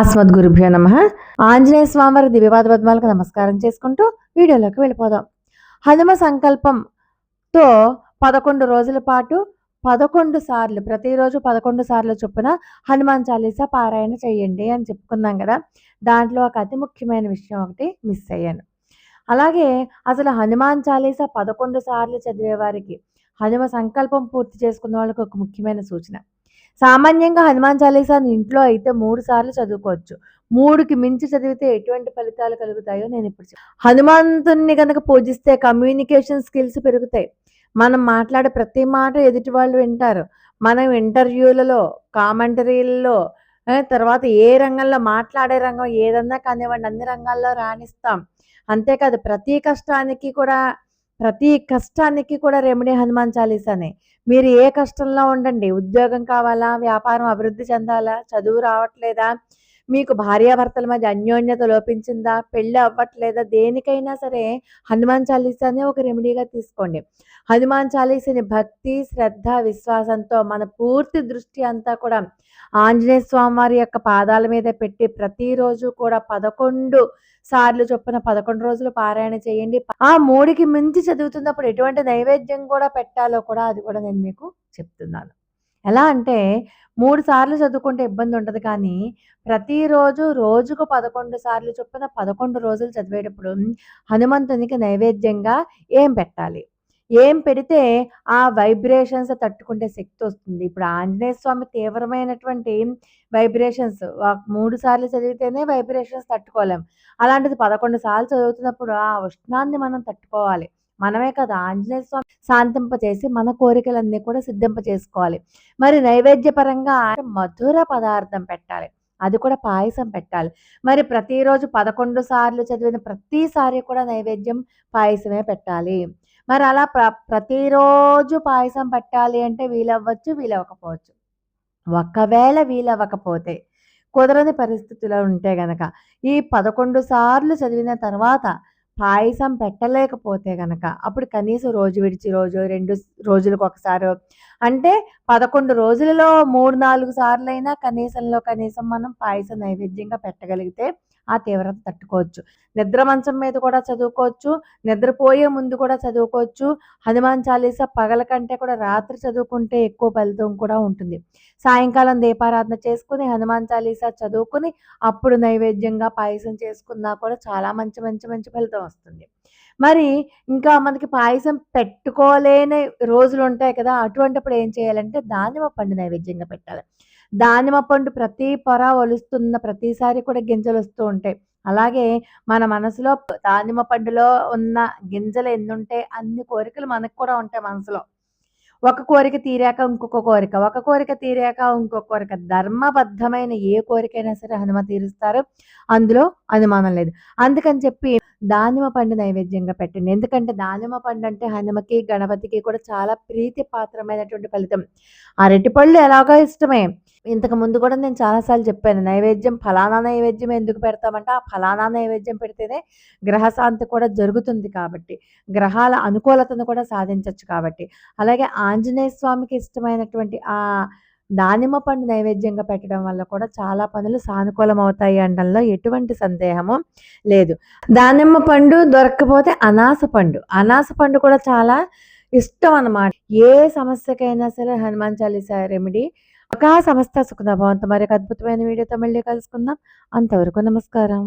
అస్మద్ గురుభ్యో నమ. ఆంజనేయ స్వామివారి దివ్యపాద పద్మాలకు నమస్కారం చేసుకుంటూ వీడియోలోకి వెళ్ళిపోదాం. హనుమ సంకల్పంతో పదకొండు రోజుల పాటు పదకొండు సార్లు ప్రతిరోజు పదకొండు సార్లు చొప్పున హనుమాన్ చాలీసా పారాయణ చేయండి అని చెప్పుకున్నాం కదా. దాంట్లో ఒక అతి ముఖ్యమైన విషయం ఒకటి మిస్ అయ్యాను. అలాగే అసలు హనుమాన్ చాలీసా పదకొండు సార్లు చదివే వారికి హనుమ సంకల్పం పూర్తి చేసుకున్న వాళ్ళకి ఒక ముఖ్యమైన సూచన. సామాన్యంగా హనుమాన్ చాలీసాని ఇంట్లో అయితే మూడు సార్లు చదువుకోవచ్చు. మూడుకి మించి చదివితే ఎటువంటి ఫలితాలు కలుగుతాయో నేను ఇప్పుడు హనుమంతుణ్ణి కనుక పూజిస్తే కమ్యూనికేషన్ స్కిల్స్ పెరుగుతాయి. మనం మాట్లాడే ప్రతి మాట ఎదుటి వాళ్ళు వింటారు. మనం ఇంటర్వ్యూలలో కామెంటరీలలో తర్వాత ఏ రంగంలో మాట్లాడే రంగం ఏదన్నా కానివ్వండి అన్ని రంగాల్లో రాణిస్తాం. అంతేకాదు ప్రతి కష్టానికి కూడా ప్రతి కష్టానికి కూడా రెమెడీ హనుమాన్ చాలీసానే. మీరు ఏ కష్టంలో ఉండండి? ఉద్యోగం కావాలా? వ్యాపారం అభివృద్ధి చెందాలా? చదువు రావట్లేదా? మీకు భార్యాభర్తల మధ్య అన్యోన్యత లోపించిందా? పెళ్ళి అవ్వట్లేదా? దేనికైనా సరే హనుమాన్ చాలీసానే ఒక రెమెడీగా తీసుకోండి. హనుమాన్ చాలీసాని భక్తి శ్రద్ధ విశ్వాసంతో మన పూర్తి దృష్టి అంతా కూడా ఆంజనేయ స్వామి వారి యొక్క పాదాల మీద పెట్టి ప్రతిరోజు కూడా పదకొండు సార్లు చొప్పున పదకొండు రోజులు పారాయణ చేయండి. ఆ మూడికి మించి చదువుతున్నప్పుడు ఎటువంటి నైవేద్యం కూడా పెట్టాలో కూడా అది కూడా నేను మీకు చెప్తున్నాను. ఎలా అంటే మూడు సార్లు చదువుకుంటే ఇబ్బంది ఉండదు కానీ ప్రతిరోజు రోజుకు పదకొండు సార్లు చొప్పున పదకొండు రోజులు చదివేటప్పుడు హనుమంతునికి నైవేద్యంగా ఏం పెట్టాలి? ఏం పెడితే ఆ వైబ్రేషన్స్ తట్టుకుంటే శక్తి వస్తుంది. ఇప్పుడు ఆంజనేయ స్వామి తీవ్రమైనటువంటి వైబ్రేషన్స్ మూడు సార్లు చదివితేనే వైబ్రేషన్స్ తట్టుకోలేం. అలాంటిది పదకొండు సార్లు చదువుతున్నప్పుడు ఆ ఉష్ణాన్ని మనం తట్టుకోవాలి. మనమే కదా. ఆంజనేయ స్వామి శాంతింపచేసి మన కోరికలన్నీ కూడా సిద్ధింప చేసుకోవాలి మరి నైవేద్యపరంగా మధుర పదార్థం పెట్టాలి. అది కూడా పాయసం పెట్టాలి. మరి ప్రతిరోజు పదకొండు సార్లు చదివిన ప్రతిసారి కూడా నైవేద్యం పాయసమే పెట్టాలి. మరి అలా ప్ర ప్రతిరోజు పాయసం పెట్టాలి అంటే వీలవ్వచ్చు వీలవ్వకపోవచ్చు. ఒకవేళ వీలవ్వకపోతే కుదరని పరిస్థితిలో ఉంటే గనక ఈ పదకొండు సార్లు చదివిన తర్వాత పాయసం పెట్టలేకపోతే గనక అప్పుడు కనీసం రోజు విడిచి రోజు రెండు రోజులకు ఒకసారి అంటే పదకొండు రోజులలో మూడు నాలుగు సార్లు అయినా కనీసంలో కనీసం మనం పాయసం నైవేద్యంగా పెట్టగలిగితే ఆ తీవ్రత తట్టుకోవచ్చు. నిద్ర మంచం మీద కూడా చదువుకోవచ్చు. నిద్రపోయే ముందు కూడా చదువుకోవచ్చు. హనుమాన్ చాలీసా పగల కంటే కూడా రాత్రి చదువుకుంటే ఎక్కువ ఫలితం కూడా ఉంటుంది. సాయంకాలం దీపారాధన చేసుకుని హనుమాన్ చాలీసా చదువుకుని అప్పుడు నైవేద్యంగా పాయసం చేసుకున్నా కూడా చాలా మంచి మంచి మంచి ఫలితం వస్తుంది. మరి ఇంకా మనకి పాయసం పెట్టుకోలేని రోజులు ఉంటాయి కదా అటువంటిప్పుడు ఏం చేయాలంటే దానిమ్మ పండు నైవేద్యంగా పెట్టాలి. దానిమ్మ పండు ప్రతి పొర ఒలుస్తున్న ప్రతిసారి కూడా గింజలు వస్తూ ఉంటాయి. అలాగే మన మనసులో దానిమ్మ పండులో ఉన్న గింజలు ఎన్నుంటే అన్ని కోరికలు మనకు కూడా ఉంటాయి మనసులో. ఒక కోరిక తీరాక ఇంకొక కోరిక ఒక కోరిక తీరాక ఇంకొక కోరిక. ధర్మబద్ధమైన ఏ కోరికైనా సరే హనుమ తీరుస్తారు. అందులో అనుమానం లేదు. అందుకని చెప్పి దానిమ్మ పండు నైవేద్యంగా పెట్టండి. ఎందుకంటే దానిమ్మ పండు అంటే హనుమకి గణపతికి కూడా చాలా ప్రీతి పాత్రమైనటువంటి ఫలితం. అరటిపళ్ళు ఎలాగో ఇష్టమే. ఇంతకు ముందు కూడా నేను చాలాసార్లు చెప్పాను నైవేద్యం ఫలానా నైవేద్యం ఎందుకు పెడతామంటే ఆ ఫలానా నైవేద్యం పెడితేనే గ్రహశాంతి కూడా జరుగుతుంది కాబట్టి గ్రహాల అనుకూలతను కూడా సాధించవచ్చు కాబట్టి. అలాగే ఆంజనేయ స్వామికి ఇష్టమైనటువంటి ఆ దానిమ్మ పండు నైవేద్యంగా పెట్టడం వల్ల కూడా చాలా పనులు సానుకూలం అవుతాయి అనడంలో ఎటువంటి సందేహము లేదు. దానిమ్మ పండు దొరకకపోతే అనాస పండు అనాస పండు కూడా చాలా ఇష్టం అన్నమాట. ఏ సమస్యకైనా సరే హనుమాన్ చాలీసా రెమెడీ ఒక సమస్త సుఖ భవంతు మరి అద్భుతమైన వీడియోతో మళ్ళీ కలుసుకుందాం. అంతవరకు నమస్కారం.